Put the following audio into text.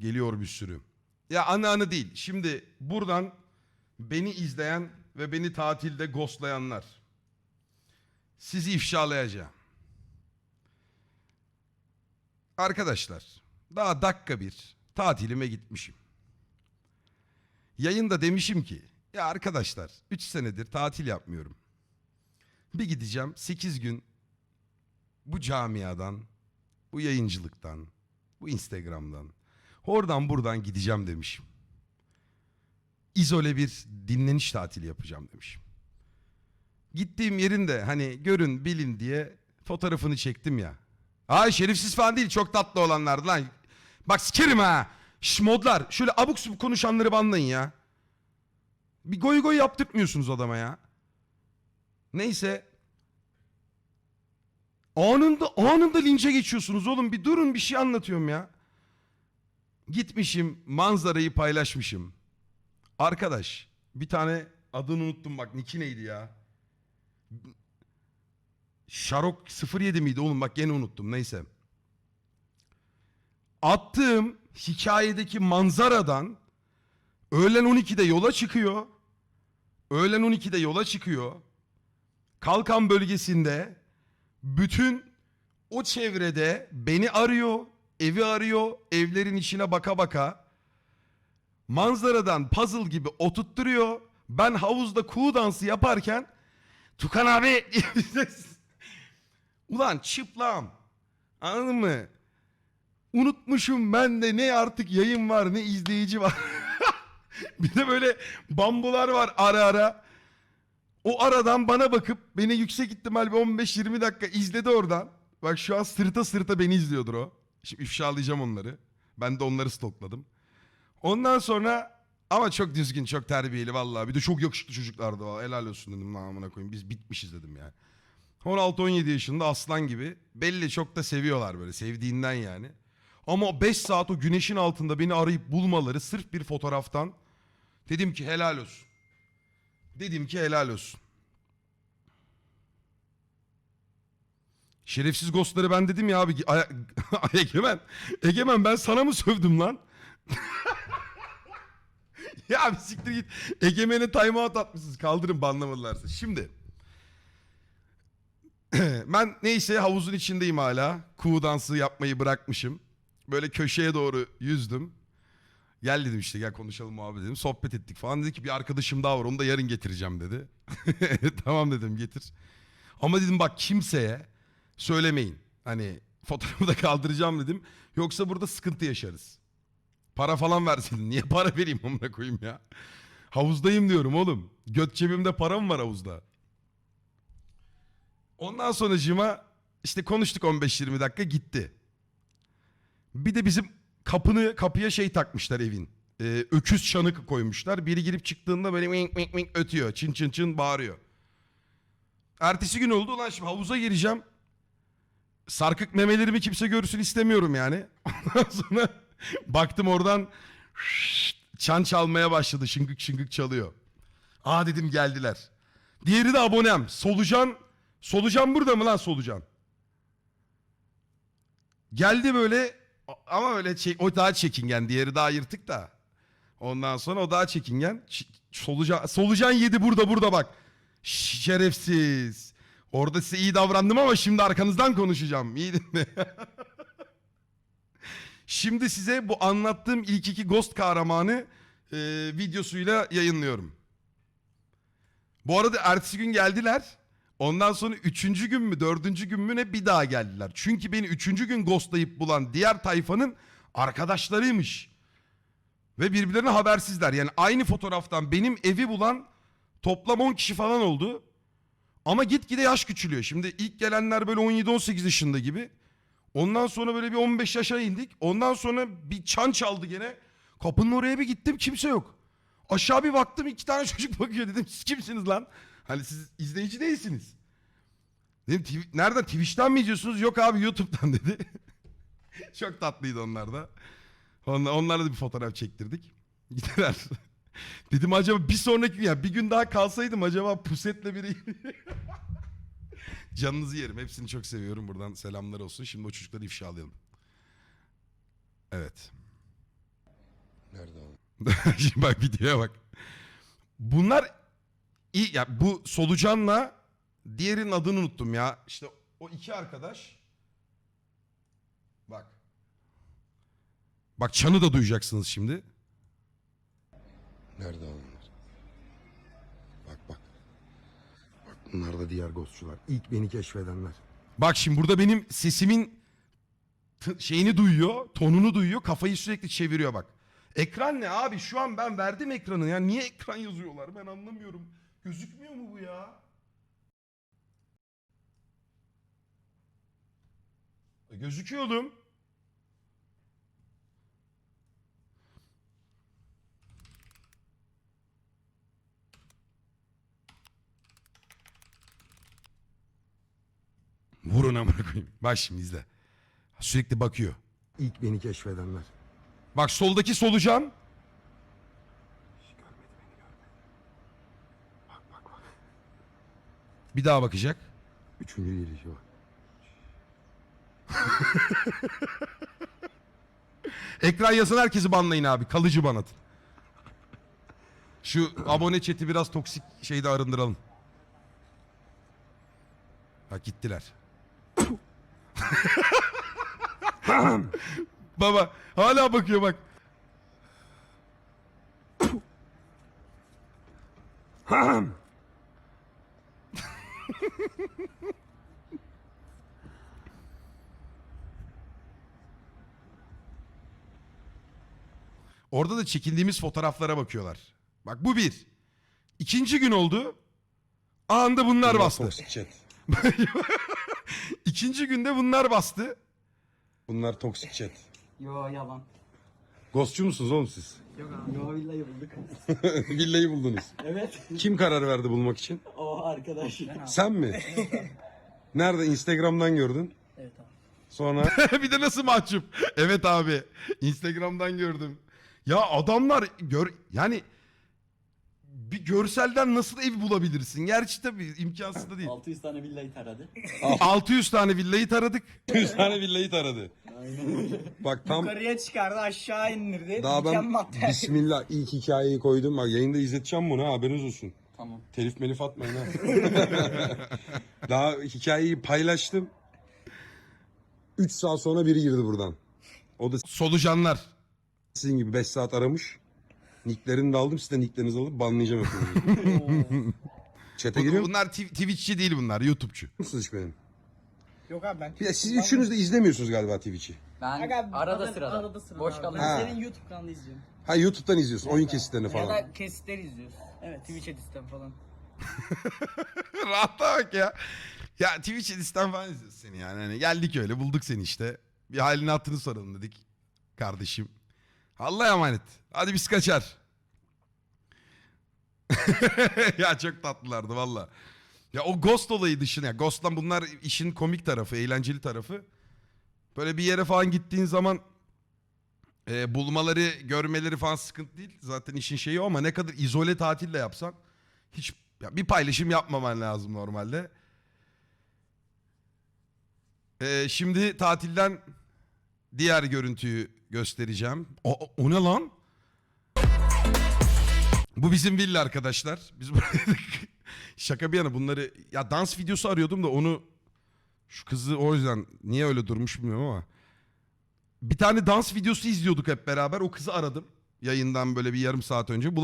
Geliyor bir sürü. Ya anı anı değil. Şimdi buradan beni izleyen ve beni tatilde ghostlayanlar. Sizi ifşalayacağım. Arkadaşlar daha dakika bir tatilime gitmişim. Yayında demişim ki ya arkadaşlar 3 senedir tatil yapmıyorum. Bir gideceğim 8 gün bu camiadan, bu yayıncılıktan, bu Instagram'dan, oradan buradan gideceğim demişim. İzole bir dinleniş tatili yapacağım demişim. Gittiğim yerin de hani görün bilin diye fotoğrafını çektim ya. Ay şerifsiz falan değil çok tatlı olanlardı lan. Bak sikerim ha. Şş modlar şöyle abuk subuk konuşanları banlayın ya. Bir goy goy yaptırtmıyorsunuz adama ya. Neyse. Anında anında linçe geçiyorsunuz oğlum. Bir durun bir şey anlatıyorum ya. Gitmişim manzarayı paylaşmışım. Arkadaş bir tane adını unuttum bak Niki neydi ya? Şarok 07 miydi oğlum bak gene unuttum neyse. Attığım hikayedeki manzaradan öğlen 12'de yola çıkıyor. Öğlen 12'de yola çıkıyor. Kalkan bölgesinde bütün o çevrede beni arıyor, evi arıyor, evlerin içine baka baka manzaradan puzzle gibi oturtturuyor. Ben havuzda kuğu dansı yaparken Tukan abi. Ulan çıplam. Anladın mı? Unutmuşum ben de ne artık yayın var ne izleyici var. bir de böyle bambular var ara ara. O aradan bana bakıp beni yüksek ihtimal bir 15-20 dakika izledi oradan. Bak şu an sırta sırta beni izliyordur o. Şimdi ifşalayacağım onları. Ben de onları stokladım. Ondan sonra ama çok düzgün, çok terbiyeli vallahi. Bir de çok yakışıklı çocuklardı. o. Helal olsun dedim lan amına koyayım. Biz bitmişiz dedim yani. 16-17 yaşında aslan gibi. Belli çok da seviyorlar böyle. Sevdiğinden yani. Ama 5 saat o güneşin altında beni arayıp bulmaları sırf bir fotoğraftan. Dedim ki helal olsun. Dedim ki helal olsun. Şerefsiz ghostları ben dedim ya abi. Ay- Egemen. Egemen ben sana mı sövdüm lan? ya bir siktir git. Egemen'e timeout atmışsınız. Kaldırın banlamadılarsa. Şimdi. ben neyse havuzun içindeyim hala. Kuğu dansı yapmayı bırakmışım. Böyle köşeye doğru yüzdüm. Gel dedim işte gel konuşalım muhabbet dedim. Sohbet ettik falan. Dedi ki bir arkadaşım daha var onu da yarın getireceğim dedi. tamam dedim getir. Ama dedim bak kimseye söylemeyin. Hani fotoğrafı da kaldıracağım dedim. Yoksa burada sıkıntı yaşarız. Para falan versin. Niye para vereyim amına koyayım ya? Havuzdayım diyorum oğlum. Göt cebimde param var havuzda. Ondan sonra işte konuştuk 15-20 dakika gitti. Bir de bizim kapını kapıya şey takmışlar evin. Ee, öküz çanı koymuşlar. Biri girip çıktığında böyle mink mink mink ötüyor. Çın çın çın bağırıyor. Ertesi gün oldu. Ulan şimdi havuza gireceğim. Sarkık memelerimi kimse görsün istemiyorum yani. Ondan sonra baktım oradan çan çalmaya başladı. Şıngık şıngık çalıyor. Aa dedim geldiler. Diğeri de abonem. Solucan. Solucan burada mı lan Solucan? Geldi böyle ama öyle çek- o daha çekingen. Diğeri daha yırtık da. Ondan sonra o daha çekingen. Solucan, solucan yedi burada burada bak. Şerefsiz. Orada size iyi davrandım ama şimdi arkanızdan konuşacağım. İyi dinle. Şimdi size bu anlattığım ilk iki Ghost kahramanı e, videosuyla yayınlıyorum. Bu arada ertesi gün geldiler. Ondan sonra üçüncü gün mü dördüncü gün mü ne bir daha geldiler. Çünkü beni üçüncü gün ghostlayıp bulan diğer tayfanın arkadaşlarıymış. Ve birbirlerine habersizler. Yani aynı fotoğraftan benim evi bulan toplam 10 kişi falan oldu. Ama gitgide yaş küçülüyor. Şimdi ilk gelenler böyle 17-18 yaşında gibi. Ondan sonra böyle bir 15 yaşa indik. Ondan sonra bir çan çaldı gene. Kapının oraya bir gittim kimse yok. Aşağı bir baktım iki tane çocuk bakıyor dedim siz kimsiniz lan? Hani siz izleyici değilsiniz. Dedim "Tw- nereden Twitch'ten mi izliyorsunuz? Yok abi YouTube'dan dedi. Çok tatlıydı onlar da. Onlar, onlarla da bir fotoğraf çektirdik. Gittiler. Dedim acaba bir sonraki ya bir gün daha kalsaydım acaba pusetle biri Canınızı yerim. Hepsini çok seviyorum. Buradan selamlar olsun. Şimdi o çocukları ifşalayalım. Evet. Şimdi bak videoya bak. Bunlar iyi ya bu solucanla diğerinin adını unuttum ya. İşte o iki arkadaş. Bak. Bak çanı da duyacaksınız şimdi. Nerede onlar? Bak bak. Bak bunlar da diğer ghostçular. İlk beni keşfedenler. Bak şimdi burada benim sesimin şeyini duyuyor, tonunu duyuyor, kafayı sürekli çeviriyor bak. Ekran ne abi? Şu an ben verdim ekranı ya. Niye ekran yazıyorlar? Ben anlamıyorum. Gözükmüyor mu bu ya? E, gözüküyor oğlum. Vurun amına koyayım. Bak şimdi izle. Sürekli bakıyor. İlk beni keşfedenler. Bak soldaki solucan. Hiç görmedi beni görmedi. Bak bak bak. Bir daha bakacak. Üçüncü gelişi var. Ekran yazan herkesi banlayın abi. Kalıcı ban atın. Şu abone chat'i biraz toksik şeyde arındıralım. Bak gittiler. Baba hala bakıyor bak. Orada da çekildiğimiz fotoğraflara bakıyorlar. Bak bu bir. İkinci gün oldu. Anında bunlar bastı. İkinci günde bunlar bastı. Bunlar toksik chat. Yo yalan. Ghostçu musunuz oğlum siz? Yok abi. Yo villayı bulduk. Villayı buldunuz. evet. Kim karar verdi bulmak için? O arkadaş. Sen mi? Nerede? Instagram'dan gördün. Evet abi. Sonra bir de nasıl mahcup. Evet abi. Instagram'dan gördüm. Ya adamlar gör yani bir görselden nasıl ev bulabilirsin? Gerçi tabii imkansız da değil. 600 tane villayı taradı. 600 tane villayı taradık. 100 tane villayı taradı. Aynen öyle. Bak tam Yukarıya çıkardı aşağı indirdi. daha ben. Bismillah ilk hikayeyi koydum. Bak yayında izleteceğim bunu ha, haberiniz olsun. Tamam. Telif melif atmayın ha. Daha hikayeyi paylaştım. 3 saat sonra biri girdi buradan. O da Solucanlar. sizin gibi 5 saat aramış. Nicklerini de aldım. Siz de nicklerinizi alıp banlayacağım hepinizi. Bu- giriyor bunlar Tw- Twitch'çi değil bunlar. YouTube'çu. musunuz hiç benim? Yok abi ben. Bir de siz üçünüz de izlemiyorsunuz galiba Twitch'i. Ben Aga, arada sırada. arada sırada Boş kalınca. Ha. Senin YouTube kanalını izliyorum. Ha YouTube'dan izliyorsun. Oyun kesitlerini Ya falan. da kesitler izliyoruz. Evet. Twitch editten falan. Rahata bak ya. Ya Twitch Edis'ten falan izliyoruz seni yani. Hani geldik öyle bulduk seni işte. Bir halini hatırını soralım dedik. Kardeşim. Allah'a emanet. Hadi biz kaçar. ya çok tatlılardı valla. Ya o Ghost olayı dışında. Ghost'tan bunlar işin komik tarafı, eğlenceli tarafı. Böyle bir yere falan gittiğin zaman e, bulmaları, görmeleri falan sıkıntı değil. Zaten işin şeyi o ama ne kadar izole tatille yapsan hiç ya bir paylaşım yapmaman lazım normalde. Ee, şimdi tatilden diğer görüntüyü göstereceğim. O, o- ne lan? Bu bizim villa arkadaşlar. Biz buraya şaka bir yana bunları ya dans videosu arıyordum da onu şu kızı o yüzden niye öyle durmuş bilmiyorum ama bir tane dans videosu izliyorduk hep beraber. O kızı aradım yayından böyle bir yarım saat önce.